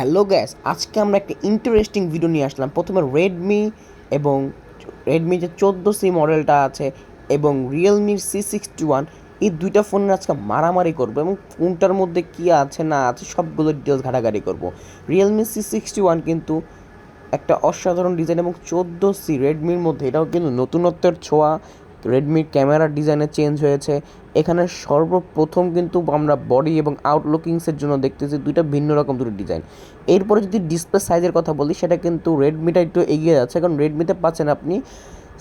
Hello gas আজকে আমরা একটা ইন্টারেস্টিং ভিডিও নিয়ে আসলাম। প্রথমে রেডমি এবং রেডমি যে চোদ্দ সি মডেলটা আছে এবং রিয়েলমির সি সিক্সটি ওয়ান এই দুইটা ফোনের আজকে মারামারি করব এবং কোনটার মধ্যে কী আছে না আছে সবগুলো ডিটেলস ঘাটাঘাটি করব। রিয়েলমি সি সিক্সটি ওয়ান কিন্তু একটা অসাধারণ ডিজাইন এবং চোদ্দ সি রেডমির মধ্যে, এটাও কিন্তু নতুনত্বের ছোঁয়া। রেডমির ক্যামেরার ডিজাইনে চেঞ্জ হয়েছে। এখানে সর্বপ্রথম কিন্তু আমরা বডি এবং আউটলুকিংসের জন্য দেখতেছি দুইটা ভিন্ন রকম দুটো ডিজাইন এরপরে যদি ডিসপ্লে সাইজের কথা বলি, সেটা কিন্তু রেডমিটা একটু এগিয়ে যাচ্ছে, কারণ রেডমিতে পাচ্ছেন আপনি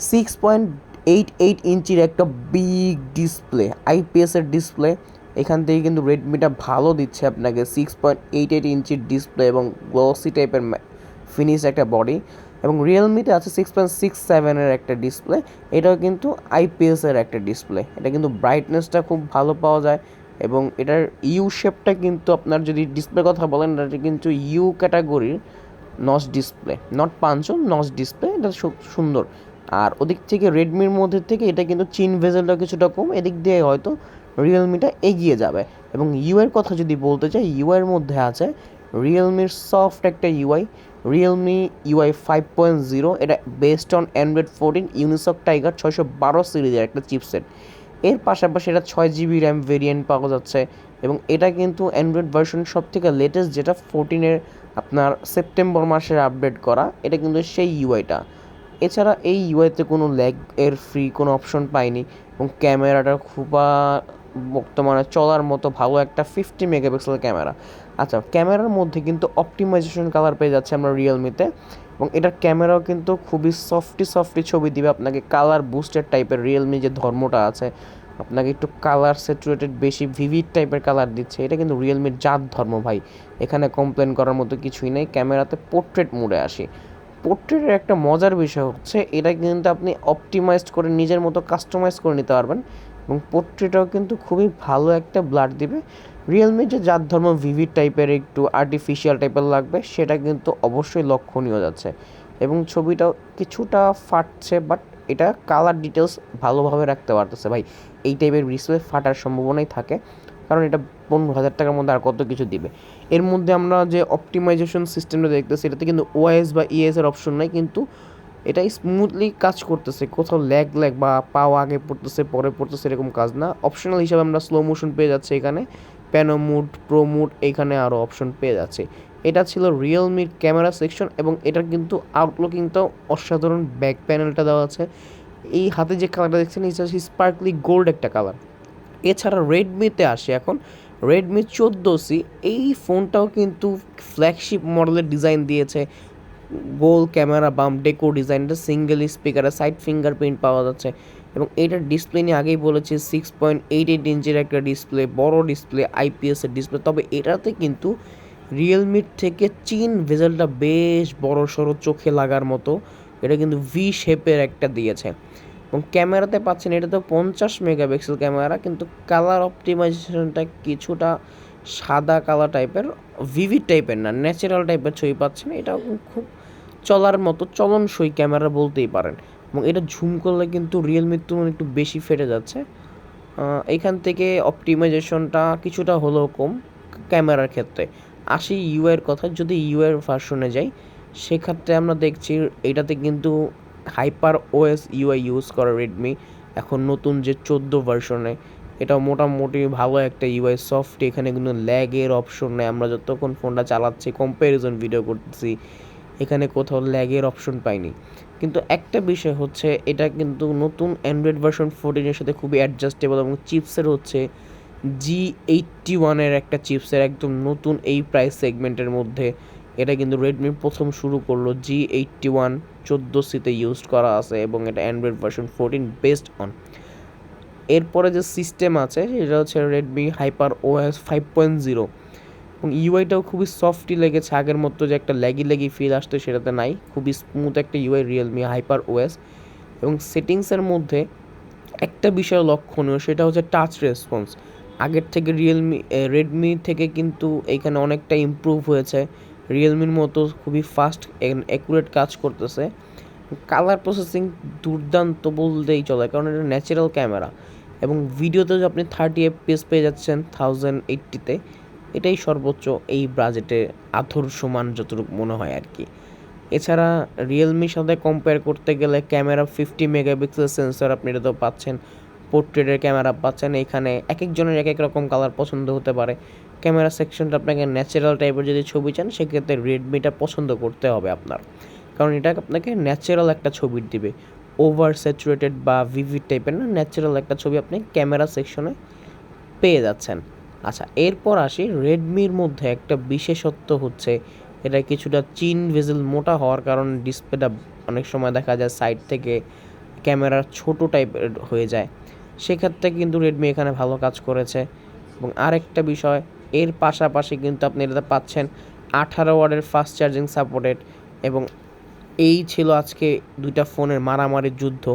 সিক্স পয়েন্ট এইট এইট ইঞ্চির একটা বিগ ডিসপ্লে আইপিএসের ডিসপ্লে এখান থেকে কিন্তু রেডমিটা ভালো দিচ্ছে আপনাকে সিক্স পয়েন্ট এইট এইট ইঞ্চির ডিসপ্লে এবং গ্লসি টাইপের ফিনিশ একটা বডি এবং রিয়েলমিতে আছে সিক্স পয়েন্ট সিক্স সেভেনের একটা ডিসপ্লে এটাও কিন্তু আইপিএসের একটা ডিসপ্লে এটা কিন্তু ব্রাইটনেসটা খুব ভালো পাওয়া যায় এবং এটার ইউ শেপটা কিন্তু আপনার যদি ডিসপ্লে কথা বলেন, এটা কিন্তু ইউ ক্যাটাগরির নস ডিসপ্লে নট পাঞ্চো নস ডিসপ্লে এটা সুন্দর। আর ওদিক থেকে রেডমির মধ্যে থেকে এটা কিন্তু চিন ভেজেলটা কিছুটা কম, এদিক দিয়ে হয়তো রিয়েলমিটা এগিয়ে যাবে। এবং ইউ এর কথা যদি বলতে চাই ইউ এর মধ্যে আছে রিয়েলমির সফট একটা UI Realme UI five point zero এটা based on Android fourteen Unisoc Tiger ছয়শো বারো সিরিজের একটা চিপসেট এর পাশাপাশি এটা ছয় জিবি র্যাম ভেরিয়েন্ট পাওয়া যাচ্ছে এবং এটা কিন্তু অ্যান্ড্রয়েড ভার্সন সব থেকে লেটেস্ট যেটা ফোরটিনের আপনার সেপ্টেম্বর মাসের আপডেট করা, এটা কিন্তু সেই ইউআইটা এছাড়া এই ইউআইতে কোনো ল্যাগ এর ফ্রি কোনো অপশন পাইনি এবং ক্যামেরাটা খুব বর্তমানে চলার মতো ভালো একটা ফিফটি মেগাপিক্সেল ক্যামেরা আচ্ছা ক্যামেরার মধ্যে কিন্তু অপটিমাইজেশন কালার পেয়ে যাচ্ছে আমরা রিয়েলমিতে এবং এটার ক্যামেরাও কিন্তু খুবই সফটি সফটি ছবি দিবে আপনাকে কালার বুস্টেড টাইপের রিয়েলমি যে ধর্মটা আছে। আপনাকে একটু কালার স্যাচুরেটেড বেশি ভিভিড টাইপের কালার দিচ্ছে। এটা কিন্তু রিয়েলমির জাত ধর্ম ভাই। এখানে কমপ্লেন করার মতো কিছুই নেই। ক্যামেরাতে পোর্ট্রেট মোডে আসি। পোর্ট্রেটের একটা মজার বিষয় হচ্ছে, এটা কিন্তু আপনি অপটিমাইজড করে নিজের মতো কাস্টমাইজ করে নিতে পারবেন। এবং পোর্ট্রেটাও কিন্তু খুবই ভালো একটা ব্লাড দিবে। রিয়েলমি যে যার ধর্ম ভিভিড টাইপের একটু আর্টিফিশিয়াল টাইপের লাগবে, সেটা কিন্তু অবশ্যই লক্ষণীয় যাচ্ছে। এবং ছবিটাও কিছুটা ফাটছে বাট এটা কালার ডিটেলস ভালোভাবে রাখতে পারতেছে। ভাই, এই টাইপের ডিসপ্লে ফাটার সম্ভাবনাই থাকে, কারণ এটা পনেরো হাজার টাকার মধ্যে আর কত কিছু দিবে। এর মধ্যে আমরা যে অপটিমাইজেশন সিস্টেমটা দেখতেছি, এটাতে কিন্তু ওএস বা ইএস এর অপশন নাই, কিন্তু এটা স্মুথলি কাজ করতেছে। কোথাও ল্যাগ ল্যাগ বা পাও আগে পড়তেছে, পরে পড়তেছে এরকম কাজ না। অপশনাল হিসাবে আমরা স্লো মোশন পেয়ে যাচ্ছি এখানে। প্যানো মুড প্রো মুড এখানে আরও অপশন পেয়ে যাচ্ছে। এটা ছিল রিয়েলমির ক্যামেরা সেকশন এবং এটার কিন্তু আউটলুকিংটাও অসাধারণ। ব্যাক প্যানেলটা দেওয়া আছে। এই হাতে যে কালারটা দেখছেন, এটা হচ্ছে স্পার্কলি গোল্ড একটা কালার এছাড়া রেডমিতে আসে এখন। রেডমি চোদ্দ সি এই ফোনটাও কিন্তু ফ্ল্যাগশিপ মডেলের ডিজাইন দিয়েছে। গোল ক্যামেরা, বাম ডেকো ডিজাইনটা সিঙ্গেল স্পিকারে সাইড ফিঙ্গারপ্রিন্ট পাওয়া যাচ্ছে। এবং এটার ডিসপ্লে নিয়ে আগেই বলেছি সিক্স পয়েন্ট এইট এইট ইঞ্চের একটা ডিসপ্লে বড় ডিসপ্লে আইপিএসের ডিসপ্লে তবে এটাতে কিন্তু রিয়েলমির থেকে চিন ভেজেলটা বেশ বড় সড়ো চোখে লাগার মতো। এটা কিন্তু ভি শেপের একটা দিয়েছে। এবং ক্যামেরাতে পাচ্ছেন এটা তো পঞ্চাশ মেগাপিক্সেল ক্যামেরা, কিন্তু কালার অপটিমাইজেশনটা কিছুটা সাদা কালার টাইপের ভিভিড টাইপের না ন্যাচারাল টাইপের ছবি পাচ্ছেন। এটাও খুব চলার মতো চলনসই ক্যামেরা বলতেই পারেন। এবং এটা ঝুম করলে কিন্তু রিয়েলমির তুলনায় একটু বেশি ফেটে যাচ্ছে। এখান থেকে অপটিমাইজেশনটা কিছুটা হলেও কম ক্যামেরার ক্ষেত্রে। আসি ইউআইয়ের কথা, যদি ইউআইয়ের ভার্সনে যাই, সেক্ষেত্রে আমরা দেখছি এটাতে কিন্তু হাইপার ওএস ইউআই ইউজ করে রেডমি এখন নতুন যে চোদ্দ ভার্সনে এটা মোটামুটি ভালো একটা ইউআই সফট এখানে কিন্তু ল্যাগের অপশন নেই। আমরা যতক্ষণ ফোনটা চালাচ্ছি কম্প্যারিজন ভিডিও করতেছি এখানে কোথাও ল্যাগের অপশন পাইনি। কিন্তু একটা বিষয় হচ্ছে, এটা কিন্তু নতুন অ্যান্ড্রয়েড ভার্সন ফোরটিনের সাথে খুবই অ্যাডজাস্টেবল এবং চিপসের হচ্ছে জি এইটটি ওয়ানের একটা চিপসের একদম নতুন এই প্রাইস সেগমেন্টের মধ্যে। এটা কিন্তু রেডমি প্রথম শুরু করল জি এইটটি ওয়ান চোদ্দ সিতে ইউজ করা আছে এবং এটা Android version fourteen based on এরপরে যে সিস্টেম আছে, সেটা হচ্ছে Redmi Hyper OS five point zero এবং ইউআইটাও খুবই সফটই লেগেছে আগের মতো যে একটা ল্যাগি ল্যাগি ফিল আসতো সেটাতে নাই। খুবই স্মুথ একটা ইউআই রিয়েলমি হাইপার ওএস এবং সেটিংসের মধ্যে একটা বিষয় লক্ষণীয়, সেটা হচ্ছে টাচ রেসপন্স আগের থেকে রিয়েলমি রেডমি থেকে কিন্তু এখানে অনেকটা ইম্প্রুভ হয়েছে। রিয়েলমির মতো খুবই ফাস্ট অ্যাকুরেট কাজ করতেছে। কালার প্রসেসিং দুর্দান্ত বলতেই চলে, কারণ এটা ন্যাচারাল ক্যামেরা এবং ভিডিওতে আপনি থার্টি এফপিএস পেয়ে যাচ্ছেন থাউজেন্ড এইট্টিতে এটাই সর্বোচ্চ এই বাজেটে আথর সমান যতটুকু মনে হয় আর কি। এছাড়া রিয়েলমির সাথে কম্পেয়ার করতে গেলে ক্যামেরা ফিফটি মেগাপিক্সেল সেন্সর আপনি এটা তো পাচ্ছেন পোর্ট্রেটের ক্যামেরা পাচ্ছেন, এখানে এক একজনের এক এক রকম কালার পছন্দ হতে পারে। ক্যামেরা সেকশনটা আপনাকে ন্যাচারাল টাইপের যদি ছবি চান, সেক্ষেত্রে রেডমিটা পছন্দ করতে হবে আপনার। কারণ এটা আপনাকে ন্যাচারাল একটা ছবি দিবে। ওভার স্যাচুরেটেড বা ভিভিড টাইপের না ন্যাচারাল একটা ছবি আপনি ক্যামেরা সেকশনে পেয়ে যাচ্ছেন। আচ্ছা এরপর আসি রেডমির মধ্যে একটা বিশেষত্ব হচ্ছে, এটা কিছুটা চিন ভেজেল মোটা হওয়ার কারণে ডিসপ্লেটা অনেক সময় দেখা যায় সাইড থেকে ক্যামেরার ছোট টাইপের হয়ে যায়। সেক্ষেত্রে কিন্তু রেডমি এখানে ভালো কাজ করেছে। এবং আরেকটা বিষয়, এর পাশাপাশি কিন্তু আপনি এটাতে পাচ্ছেন আঠারো ওয়ার্ডের ফাস্ট চার্জিং সাপোর্টেড এবং এই ছিল আজকে দুইটা ফোনের মারামারির যুদ্ধ।